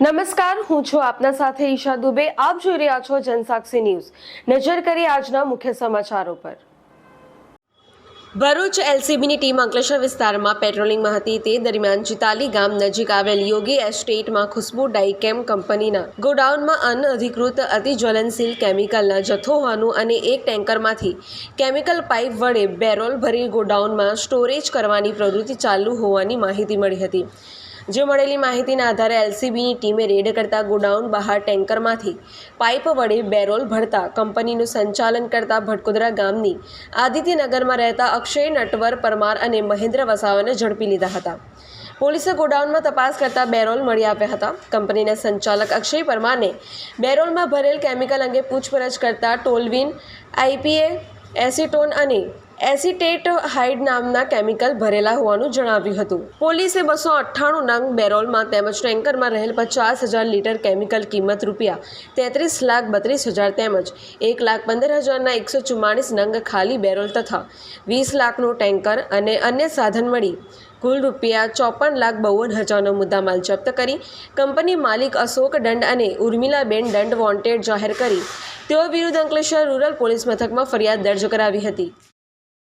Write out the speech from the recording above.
નમસ્કાર, હું છું આપના સાથે ઈશા દુબે. આપ જોઈ રહ્યા છો જનસાક્ષી ન્યૂઝ. નજર કરી આજના મુખ્ય સમાચારો પર. ભરૂચ એલસીબીની ટીમ અંકલેશ્વર વિસ્તારમાં પેટ્રોલિંગમાં હતી. તે દરમિયાન ચિતાલી ગામ નજીક આવેલ યોગી એસ્ટેટમાં ખુશ્બુ ડાઇકેમ કંપનીના ગોડાઉનમાં અનઅધિકૃત અતિજ્વલનશીલ કેમિકલના જથ્થો હોવાનું અને એક ટેન્કરમાંથી કેમિકલ પાઇપ વડે બેરોલ ભરી ગોડાઉનમાં સ્ટોરેજ કરવાની પ્રવૃત્તિ ચાલુ હોવાની માહિતી મળી હતી. જે મળેલી માહિતીના આધારે એલસીબીની ટીમે રેડ કરતા ગોડાઉન બહાર ટેન્કરમાંથી પાઇપ વડે બેરોલ ભરતા કંપનીનું સંચાલન કરતા ભટકોદરા ગામની આદિત્યનગરમાં રહેતા અક્ષય નટવર, પરમાર અને મહેન્દ્ર વસાવાને ઝડપી લીધા હતા. પોલીસે ગોડાઉનમાં તપાસ કરતા બેરોલ મળી આવ્યા હતા. કંપનીના સંચાલક અક્ષય પરમારને બેરોલમાં ભરેલ કેમિકલ અંગે પૂછપરછ કરતા ટોલવિન, આઈપીએ, એસિટોન અને એસિટેટ હાઇડ નામના કેમિકલ ભરેલા હોવાનું જણાવ્યું હતું. પોલીસે બસો અઠ્ઠાણું નંગ બેરોલમાં તેમજ ટેન્કરમાં રહેલ પચાસ હજાર લીટર કેમિકલ કિંમત રૂપિયા, તેત્રીસ લાખ બત્રીસ હજાર તેમજ એક લાખ પંદર હજારના એકસો ચુમ્માળીસ નંગ ખાલી બેરોલ તથા વીસ લાખનું ટેન્કર અને અન્ય સાધન મળી કુલ રૂપિયા ચોપન લાખ બાવન હજારનો મુદ્દામાલ જપ્ત કરી કંપની માલિક અશોક દંડ અને ઉર્મિલાબેન દંડ વોન્ટેડ જાહેર કરી. તેઓ વિરુદ્ધ અંકલેશ્વર રૂરલ પોલીસ મથકમાં ફરિયાદ દર્જ કરાવી હતી.